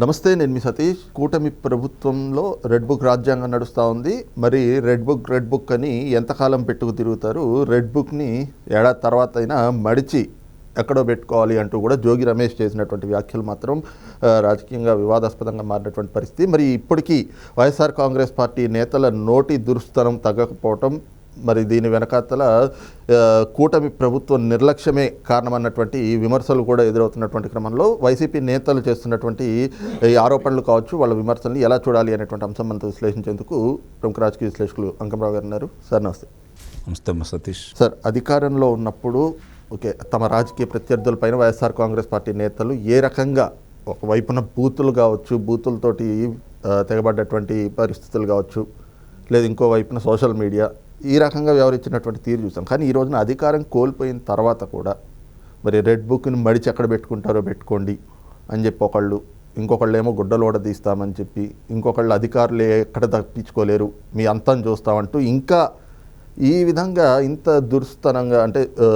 నమస్తే నేను మీ సతీష్. కూటమి ప్రభుత్వంలో రెడ్ బుక్ రాజ్యాంగం నడుస్తూ ఉంది. మరి రెడ్ బుక్ రెడ్ బుక్ అని ఎంతకాలం పెట్టుకు తిరుగుతారు? రెడ్ బుక్ని ఏడాది తర్వాత అయినా మడిచి ఎక్కడో పెట్టుకోవాలి అంటూ కూడా జోగి రమేష్ చేసినటువంటి వ్యాఖ్యలు మాత్రం రాజకీయంగా వివాదాస్పదంగా మారినటువంటి పరిస్థితి. మరి ఇప్పటికీ వైఎస్ఆర్ కాంగ్రెస్ పార్టీ నేతల నోటి దురుస్తనం తగ్గకపోవటం మరి దీని వెనకాతల కూటమి ప్రభుత్వ నిర్లక్ష్యమే కారణమన్నటువంటి విమర్శలు కూడా ఎదురవుతున్నటువంటి క్రమంలో వైసీపీ నేతలు చేస్తున్నటువంటి ఈ ఆరోపణలు కావచ్చు వాళ్ళ విమర్శల్ని ఎలా చూడాలి అనేటువంటి అంశం మనతో విశ్లేషించేందుకు ప్రముఖ రాజకీయ విశ్లేషకులు అంకంరావు గారు ఉన్నారు. సార్ నమస్తే. నమస్తే సతీష్. సార్ అధికారంలో ఉన్నప్పుడు ఓకే తమ రాజకీయ ప్రత్యర్థులపైన వైఎస్ఆర్ కాంగ్రెస్ పార్టీ నేతలు ఏ రకంగా ఒకవైపున బూతులు కావచ్చు బూతులతోటి తెగబడ్డటువంటి పరిస్థితులు కావచ్చు లేదు ఇంకో వైపున సోషల్ మీడియా ఈ రకంగా వ్యవహరించినటువంటి తీరు చూసాం. కానీ ఈ రోజున అధికారం కోల్పోయిన తర్వాత కూడా మరి రెడ్ బుక్ని మడిచి ఎక్కడ పెట్టుకుంటారో పెట్టుకోండి అని చెప్పి ఒకళ్ళు ఇంకొకళ్ళు ఏమో గుడ్డలోడ తీస్తామని చెప్పి ఇంకొకళ్ళు అధికారులు ఎక్కడ తప్పించుకోలేరు మీ అంతం చూస్తామంటూ ఇంకా ఈ విధంగా ఇంత దుర్స్థనంగా అంటే ఆ,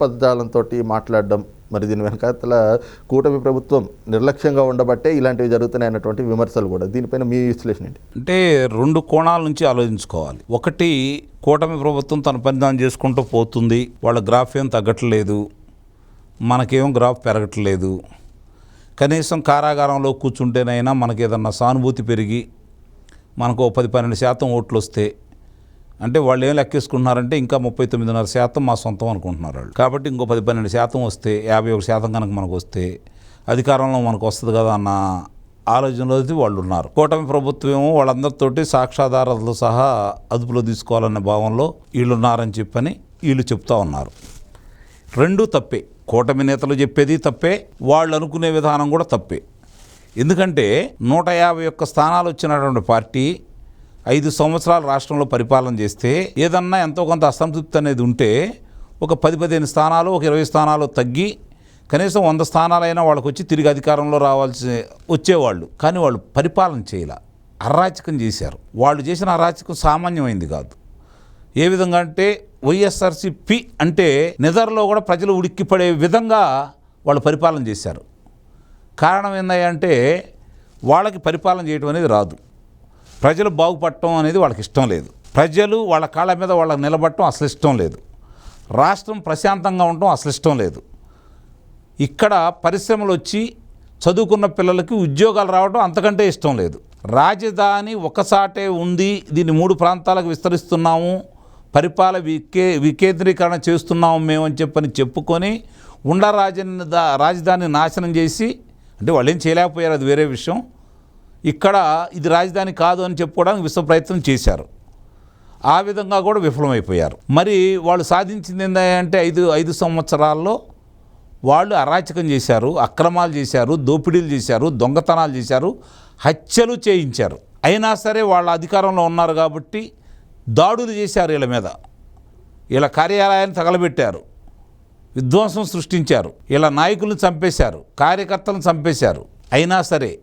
పదజాలంతో మాట్లాడడం మరి దీని వెనకాతల కూటమి ప్రభుత్వం నిర్లక్ష్యంగా ఉండబట్టే ఇలాంటివి జరుగుతున్నాయి అన్నటువంటి విమర్శలు కూడా. దీనిపైన మీ విశ్లేషణ ఏంటి? అంటే రెండు కోణాల నుంచి ఆలోచించుకోవాలి. ఒకటి కూటమి ప్రభుత్వం తన పని దాన్ని చేసుకుంటూ పోతుంది. వాళ్ళ గ్రాఫ్ ఏం తగ్గట్లేదు. మనకేం గ్రాఫ్ పెరగట్లేదు. కనీసం కారాగారంలో కూర్చుంటేనైనా మనకి ఏదన్నా సానుభూతి పెరిగి మనకు ఓ పది పన్నెండు శాతం ఓట్లు వస్తే అంటే వాళ్ళు ఏం లెక్కేసుకుంటున్నారంటే ఇంకా ముప్పై తొమ్మిదిన్నర శాతం మా సొంతం అనుకుంటున్నారు వాళ్ళు. కాబట్టి ఇంకో పది పన్నెండు శాతం వస్తే యాభై ఒక శాతం కనుక మనకు వస్తే అధికారంలో మనకు వస్తుంది కదా అన్న ఆలోచనలో వాళ్ళు ఉన్నారు. కూటమి ప్రభుత్వం ఏమో వాళ్ళందరితోటి సాక్ష్యాధారాలతో సహా అదుపులో తీసుకోవాలనే భావంలో వీళ్ళున్నారని చెప్పని వీళ్ళు చెప్తా ఉన్నారు. రెండూ తప్పే. కూటమి నేతలు చెప్పేది తప్పే వాళ్ళు అనుకునే విధానం కూడా తప్పే. ఎందుకంటే నూట యాభై ఒక్క స్థానాలు వచ్చినటువంటి పార్టీ ఐదు సంవత్సరాలు రాష్ట్రంలో పరిపాలన చేస్తే ఏదన్నా ఎంతో కొంత అసంతృప్తి అనేది ఉంటే ఒక పది పదిహేను స్థానాలు ఒక ఇరవై స్థానాలు తగ్గి కనీసం వంద స్థానాలైనా వాళ్ళకు వచ్చి తిరిగి అధికారంలో రావాల్సి వచ్చేవాళ్ళు. కానీ వాళ్ళు పరిపాలన చేయలే. అరాచకం చేశారు. వాళ్ళు చేసిన అరాచకం సామాన్యమైంది కాదు. ఏ విధంగా అంటే వైఎస్ఆర్సిపి అంటే నిదర్లో కూడా ప్రజలు ఉడిక్కిపడే విధంగా వాళ్ళు పరిపాలన చేశారు. కారణం ఏందంటే వాళ్ళకి పరిపాలన చేయడం అనేది రాదు. ప్రజలు బాగుపడటం అనేది వాళ్ళకి ఇష్టం లేదు. ప్రజలు వాళ్ళ కాళ్ళ మీద వాళ్ళకి నిలబడటం అసలు ఇష్టం లేదు. రాష్ట్రం ప్రశాంతంగా ఉండటం అసలు ఇష్టం లేదు. ఇక్కడ పరిశ్రమలు వచ్చి చదువుకున్న పిల్లలకి ఉద్యోగాలు రావడం అంతకంటే ఇష్టం లేదు. రాజధాని ఒకసాటే ఉంది దీన్ని మూడు ప్రాంతాలకు విస్తరిస్తున్నాము పరిపాల వికే వికేంద్రీకరణ చేస్తున్నాము మేము అని చెప్పని చెప్పుకొని ఉండ రాజధాని రాజధాని నాశనం చేసి అంటే వాళ్ళు ఏం చేయలేకపోయారు అది వేరే విషయం. ఇక్కడ ఇది రాజధాని కాదు అని చెప్పుకోవడానికి విశ్వ ప్రయత్నం చేశారు. ఆ విధంగా కూడా విఫలమైపోయారు. మరి వాళ్ళు సాధించింది ఏంటంటే ఐదు ఐదు సంవత్సరాల్లో వాళ్ళు అరాచకం చేశారు అక్రమాలు చేశారు దోపిడీలు చేశారు దొంగతనాలు చేశారు హత్యలు చేయించారు. అయినా సరే వాళ్ళ అధికారంలో ఉన్నారు కాబట్టి దాడులు చేశారు వీళ్ళ మీద. వీళ్ళ కార్యాలయాన్ని తగలబెట్టారు. విధ్వంసం సృష్టించారు. వీళ్ళ నాయకులను చంపేశారు కార్యకర్తలను చంపేశారు. అయినా సరే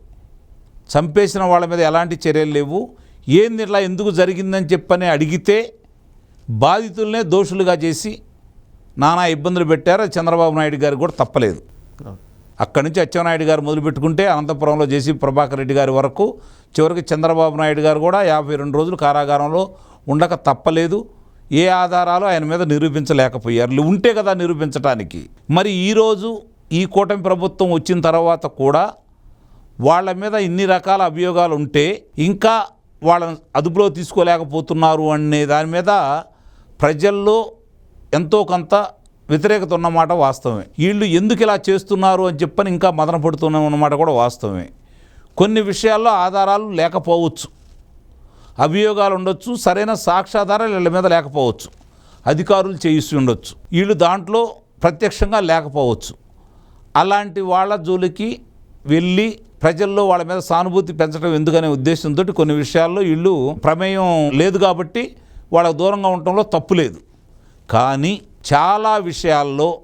చంపేసిన వాళ్ళ మీద ఎలాంటి చర్యలు లేవు? ఏంది ఇట్లా ఎందుకు జరిగిందని చెప్పని అడిగితే బాధితులనే దోషులుగా చేసి నానా ఇబ్బందులు పెట్టారు. చంద్రబాబు నాయుడు గారు కూడా తప్పలేదు. అక్కడి నుంచి అచ్చెన్నాయుడు గారు మొదలుపెట్టుకుంటే అనంతపురంలో జేసీ ప్రభాకర్ రెడ్డి గారి వరకు చివరికి చంద్రబాబు నాయుడు గారు కూడా యాభై రెండు రోజులు కారాగారంలో ఉండక తప్పలేదు. ఏ ఆధారాలు ఆయన మీద నిరూపించలేకపోయారు. ఉంటే కదా నిరూపించడానికి మరి ఈరోజు ఈ కూటమి ప్రభుత్వం వచ్చిన తర్వాత కూడా వాళ్ళ మీద ఇన్ని రకాల అభియోగాలు ఉంటే ఇంకా వాళ్ళని అదుపులో తీసుకోలేకపోతున్నారు అనే దాని మీద ప్రజల్లో ఎంతో కొంత వ్యతిరేకత ఉన్నమాట వాస్తవమే. వీళ్ళు ఎందుకు ఇలా చేస్తున్నారు అని చెప్పని ఇంకా మదన పడుతున్న కూడా వాస్తవమే. కొన్ని విషయాల్లో ఆధారాలు లేకపోవచ్చు. అభియోగాలు ఉండొచ్చు సరైన సాక్ష్యాధారాలు వీళ్ళ మీద లేకపోవచ్చు. అధికారులు చేయిస్తూ ఉండొచ్చు. వీళ్ళు దాంట్లో ప్రత్యక్షంగా లేకపోవచ్చు. అలాంటి వాళ్ళ జోలికి వెళ్ళి ప్రజల్లో వాళ్ళ మీద సానుభూతి పెంచడం ఎందుకనే ఉద్దేశంతో కొన్ని విషయాల్లో వీళ్ళు ప్రమేయం లేదు కాబట్టి వాళ్ళకు దూరంగా ఉండటంలో తప్పు లేదు. కానీ చాలా విషయాల్లో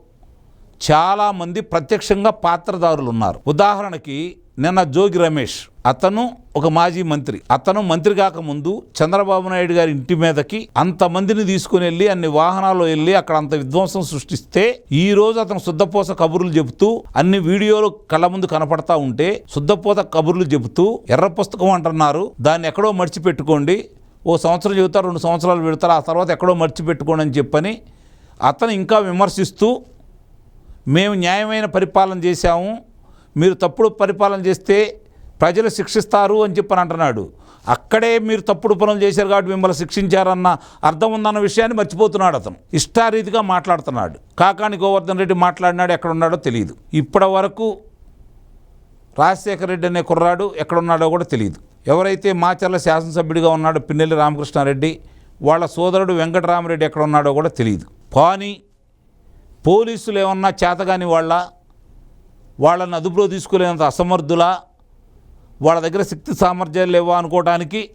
చాలామంది ప్రత్యక్షంగా పాత్రదారులు ఉన్నారు. ఉదాహరణకి నిన్న జోగి రమేష్ అతను ఒక మాజీ మంత్రి. అతను మంత్రి కాకముందు చంద్రబాబు నాయుడు గారి ఇంటి మీదకి అంతమందిని తీసుకుని వెళ్ళి అన్ని వాహనాల్లో వెళ్ళి అక్కడ అంత విధ్వంసం సృష్టిస్తే ఈ రోజు అతను శుద్ధపోస కబుర్లు చెబుతూ అన్ని వీడియోలు కళ్ళ ముందు కనపడతా ఉంటే శుద్ధపోత కబుర్లు చెబుతూ ఎర్ర పుస్తకం అంటున్నారు దాన్ని ఎక్కడో మర్చిపెట్టుకోండి. ఓ సంవత్సరం చెబుతారు రెండు సంవత్సరాలు పెడతారు ఆ తర్వాత ఎక్కడో మర్చిపెట్టుకోండి అని చెప్పని అతను ఇంకా విమర్శిస్తూ మేము న్యాయమైన పరిపాలన చేశాము మీరు తప్పుడు పరిపాలన చేస్తే ప్రజలు శిక్షిస్తారు అని చెప్పని అంటున్నాడు. అక్కడే మీరు తప్పుడు పనులు చేశారు కాబట్టి మిమ్మల్ని శిక్షించారన్న అర్థం ఉందన్న విషయాన్ని మర్చిపోతున్నాడు అతను. ఇష్టారీతిగా మాట్లాడుతున్నాడు. కాకాని గోవర్ధన్ రెడ్డి మాట్లాడినాడు ఎక్కడ ఉన్నాడో తెలియదు ఇప్పటి వరకు రాజశేఖర రెడ్డి అనే కుర్రాడు ఎక్కడున్నాడో కూడా తెలియదు ఎవరైతే మాచర్ల శాసనసభ్యుడిగా ఉన్నాడో పిన్నెల్లి రామకృష్ణారెడ్డి వాళ్ళ సోదరుడు వెంకటరామరెడ్డి ఎక్కడ ఉన్నాడో కూడా తెలియదు కానీ పోలీసులు ఏమన్నా చేతగాని వాళ్ళ వాళ్ళని అదుపులో తీసుకోలేనంత అసమర్థులా? వాళ్ళ దగ్గర శక్తి సామర్థ్యాలు లేవా అనుకోవడానికి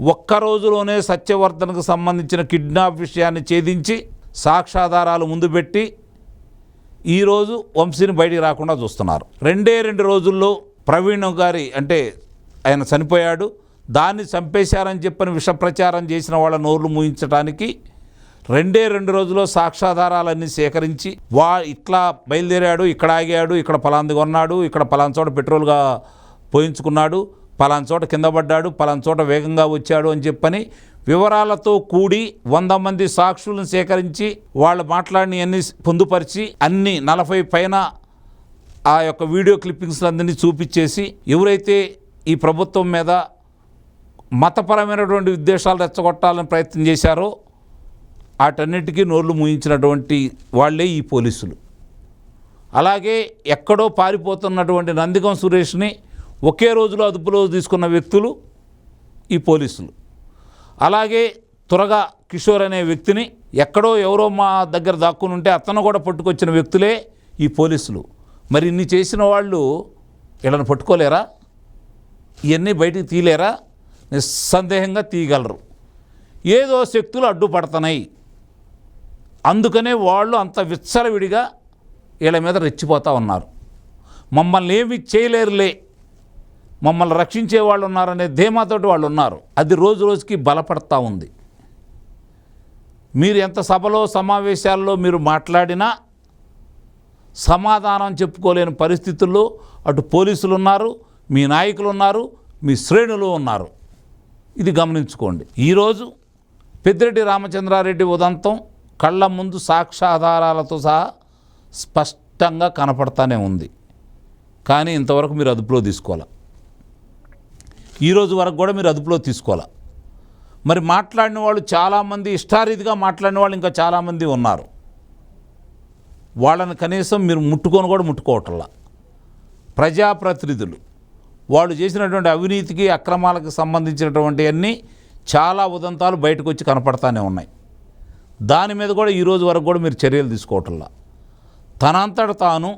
ఒక్క రోజులోనే సత్యవర్ధనకు సంబంధించిన కిడ్నాప్ విషయాన్ని ఛేదించి సాక్ష్యాధారాలు ముందు పెట్టి ఈరోజు వంశీని బయటికి రాకుండా చూస్తున్నారు. రెండే రెండు రోజుల్లో ప్రవీణ్ గారి అంటే ఆయన చనిపోయాడు. దాన్ని చంపేశారని చెప్పని విష ప్రచారం చేసిన వాళ్ళ నోర్లు మూయించడానికి రెండే రెండు రోజుల్లో సాక్ష్యాధారాలన్నీ సేకరించి వా ఇట్లా బయలుదేరాడు ఇక్కడ ఆగాడు ఇక్కడ పలాంది కొన్నాడు ఇక్కడ పలాన్ చోట పెట్రోల్గా పోయించుకున్నాడు పలాన్ చోట కింద పడ్డాడు పలాన్ చోట వేగంగా వచ్చాడు అని చెప్పని వివరాలతో కూడి వంద మంది సాక్షులను సేకరించి వాళ్ళు మాట్లాడిన అన్ని పొందుపరిచి అన్ని నలభై పైన ఆ యొక్క వీడియో క్లిప్పింగ్స్లందరినీ చూపించేసి ఎవరైతే ఈ ప్రభుత్వం మీద మతపరమైనటువంటి ఉద్దేశాలు రెచ్చగొట్టాలని ప్రయత్నం చేశారో వాటన్నిటికీ నోర్లు మూయించినటువంటి వాళ్ళే ఈ పోలీసులు. అలాగే ఎక్కడో పారిపోతున్నటువంటి నందిగం సురేష్ని ఒకే రోజులో అదుపులో తీసుకున్న వ్యక్తులు ఈ పోలీసులు. అలాగే త్వరగా కిషోర్ అనే వ్యక్తిని ఎక్కడో ఎవరో మా దగ్గర దాక్కుని ఉంటే అతను కూడా పట్టుకొచ్చిన వ్యక్తులే ఈ పోలీసులు. మరి ఇన్ని చేసిన వాళ్ళు వీళ్ళని పట్టుకోలేరా? ఇవన్నీ బయటికి తీయలేరా? నిస్సందేహంగా తీయగలరు. ఏదో శక్తులు అడ్డుపడుతున్నాయి. అందుకనే వాళ్ళు అంత విచ్చలవిడిగా వీళ్ళ మీద రెచ్చిపోతూ ఉన్నారు. మమ్మల్ని ఏమి చేయలేరులే. మమ్మల్ని రక్షించే వాళ్ళు ఉన్నారనే ధీమాతోటి వాళ్ళు ఉన్నారు. అది రోజు రోజుకి బలపడతా ఉంది. మీరు ఎంత సభలో సమావేశాల్లో మీరు మాట్లాడినా సమాధానం చెప్పుకోలేని పరిస్థితుల్లో అటు పోలీసులు ఉన్నారు మీ నాయకులు ఉన్నారు మీ శ్రేణులు ఉన్నారు. ఇది గమనించుకోండి. ఈరోజు పెద్దిరెడ్డి రామచంద్రారెడ్డి ఉదంతం కళ్ళ ముందు సాక్ష్యాధారాలతో సహా స్పష్టంగా కనపడతానే ఉంది. కానీ ఇంతవరకు మీరు అదుపులో తీసుకోవాలి? ఈరోజు వరకు కూడా మీరు అదుపులో తీసుకోవాలి? మరి మాట్లాడిన వాళ్ళు చాలామంది ఇష్టారీతిగా మాట్లాడిన వాళ్ళు ఇంకా చాలామంది ఉన్నారు. వాళ్ళని కనీసం మీరు ముట్టుకొని కూడా ముట్టుకోవటంలా. ప్రజాప్రతినిధులు వాళ్ళు చేసినటువంటి అవినీతికి అక్రమాలకు సంబంధించినటువంటి అన్నీ చాలా ఉదంతాలు బయటకు వచ్చి కనపడతానే ఉన్నాయి. దాని మీద కూడా ఈరోజు వరకు కూడా మీరు చర్యలు తీసుకోవటంలా. తనంతట తాను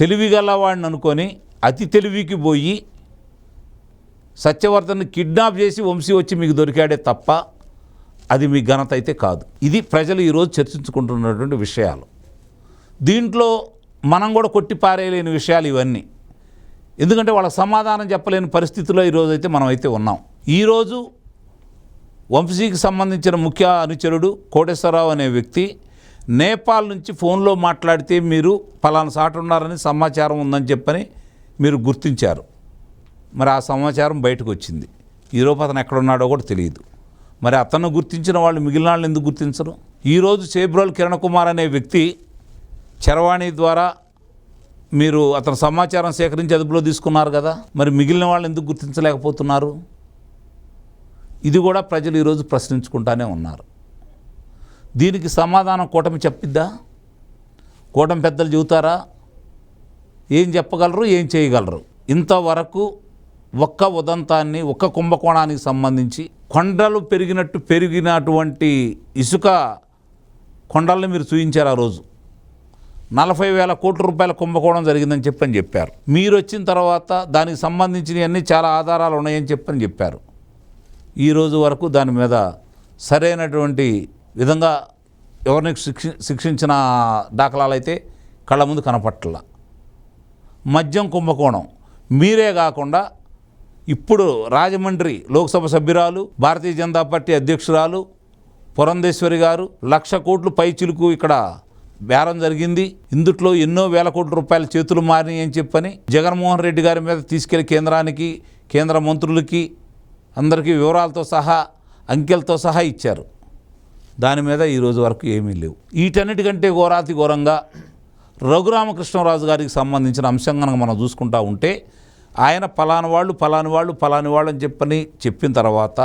తెలివిగలవాడిని అనుకొని అతి తెలివికి పోయి సత్యవర్ధన్ని కిడ్నాప్ చేసి వంశీ వచ్చి మీకు దొరికాడే తప్ప అది మీ ఘనత అయితే కాదు. ఇది ప్రజలు ఈరోజు చర్చించుకుంటున్నటువంటి విషయాలు. దీంట్లో మనం కూడా కొట్టి పారేయలేని విషయాలు ఇవన్నీ. ఎందుకంటే వాళ్ళకి సమాధానం చెప్పలేని పరిస్థితిలో ఈరోజు అయితే మనం అయితే ఉన్నాం ఈరోజు వంశీకి సంబంధించిన ముఖ్య అనుచరుడు కోటేశ్వరరావు అనే వ్యక్తి నేపాల్ నుంచి ఫోన్లో మాట్లాడితే మీరు పలానా సాట ఉన్నారని సమాచారం ఉందని చెప్పని మీరు గుర్తించారు. మరి ఆ సమాచారం బయటకు వచ్చింది. ఈరోజు అతను ఎక్కడున్నాడో కూడా తెలియదు. మరి అతను గుర్తించిన వాళ్ళు మిగిలిన వాళ్ళు ఎందుకు గుర్తించరు? ఈరోజు చేబ్రోల్ కిరణ్ కుమార్ అనే వ్యక్తి చరవాణి ద్వారా మీరు అతని సమాచారం సేకరించి అదుపులో తీసుకున్నారు కదా? మరి మిగిలిన వాళ్ళు ఎందుకు గుర్తించలేకపోతున్నారు? ఇది కూడా ప్రజలు ఈరోజు ప్రశ్నించుకుంటానే ఉన్నారు. దీనికి సమాధానం కూటమి చెప్పిద్దా? కూటమి పెద్దలు చెబుతారా? ఏం చెప్పగలరు ఏం చేయగలరు? ఇంతవరకు ఒక్క ఉదంతాన్ని ఒక్క కుంభకోణానికి సంబంధించి కొండలు పెరిగినట్టు పెరిగినటువంటి ఇసుక కొండల్ని మీరు చూయించారు ఆ రోజు. నలభై వేల కోట్ల రూపాయల కుంభకోణం జరిగిందని చెప్పని చెప్పారు. మీరు వచ్చిన తర్వాత దానికి సంబంధించినవన్నీ చాలా ఆధారాలు ఉన్నాయని చెప్పని చెప్పారు. ఈ రోజు వరకు దాని మీద సరైనటువంటి విధంగా ఎవరిని శిక్షి శిక్షించిన దాఖలాలు అయితే కళ్ళ ముందు కనపట్ల. మద్యం కుంభకోణం. మీరే కాకుండా ఇప్పుడు రాజమండ్రి లోక్సభ సభ్యురాలు భారతీయ జనతా పార్టీ అధ్యక్షురాలు పురంధేశ్వరి గారు లక్ష కోట్లు పైచిలుకు ఇక్కడ బేరం జరిగింది. ఇందుట్లో ఎన్నో వేల కోట్ల రూపాయల చేతులు మారినాయి అని చెప్పని జగన్మోహన్ రెడ్డి గారి మీద తీసుకెళ్ళి కేంద్రానికి కేంద్ర మంత్రులకి అందరికీ వివరాలతో సహా అంకెలతో సహా ఇచ్చారు. దాని మీద ఈరోజు వరకు ఏమీ లేవు. వీటన్నిటికంటే ఘోరాతి ఘోరంగా రఘురామకృష్ణరాజు గారికి సంబంధించిన అంశం కనుక మనం చూసుకుంటా ఉంటే ఆయన పలాని వాళ్ళు పలాని వాళ్ళు పలాని వాళ్ళు అని చెప్పని చెప్పిన తర్వాత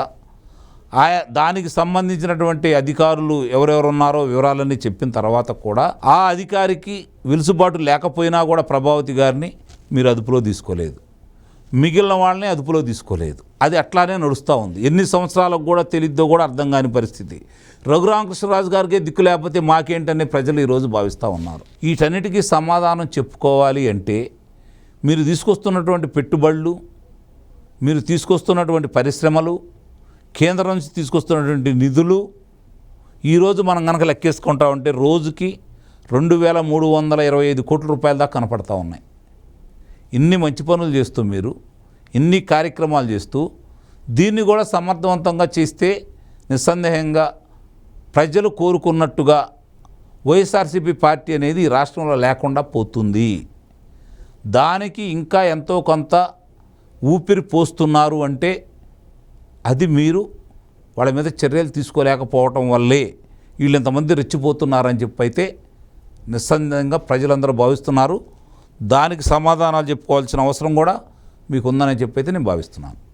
ఆయా దానికి సంబంధించినటువంటి అధికారులు ఎవరెవరు ఉన్నారో వివరాలన్నీ చెప్పిన తర్వాత కూడా ఆ అధికారికి వెలుసుబాటు లేకపోయినా కూడా ప్రభావతి గారిని మీరు అదుపులో తీసుకోలేదు. మిగిలిన వాళ్ళని అదుపులో తీసుకోలేదు. అది అట్లానే నడుస్తూ ఉంది. ఎన్ని సంవత్సరాలకు కూడా తెలియద్దో కూడా అర్థం కాని పరిస్థితి. రఘురామకృష్ణరాజు గారికే దిక్కు లేకపోతే మాకేంటనే ప్రజలు ఈరోజు భావిస్తూ ఉన్నారు. వీటన్నిటికీ సమాధానం చెప్పుకోవాలి అంటే మీరు తీసుకొస్తున్నటువంటి పెట్టుబడులు మీరు తీసుకొస్తున్నటువంటి పరిశ్రమలు కేంద్రం నుంచి తీసుకొస్తున్నటువంటి నిధులు ఈరోజు మనం కనుక లెక్కేసుకుంటా ఉంటే రోజుకి రెండు వేల మూడు వందల ఇరవై ఐదు కోట్ల రూపాయల దాకా కనపడతా ఉన్నాయి. ఇన్ని మంచి పనులు చేస్తూ మీరు ఇన్ని కార్యక్రమాలు చేస్తూ దీన్ని కూడా సమర్థవంతంగా చేస్తే నిస్సందేహంగా ప్రజలు కోరుకున్నట్టుగా వైఎస్ఆర్సీపీ పార్టీ అనేది రాష్ట్రంలో లేకుండా పోతుంది. దానికి ఇంకా ఎంతో కొంత ఊపిరి పోస్తున్నారు అంటే అది మీరు వాళ్ళ మీద చర్యలు తీసుకోలేకపోవటం వల్లే వీళ్ళు ఇంతమంది రెచ్చిపోతున్నారని చెప్పి అయితే నిస్సందేహంగా ప్రజలందరూ భావిస్తున్నారు. దానికి సమాధానాలు చెప్పుకోవాల్సిన అవసరం కూడా మీకు ఉందని చెప్పి అయితే నేను భావిస్తున్నాను.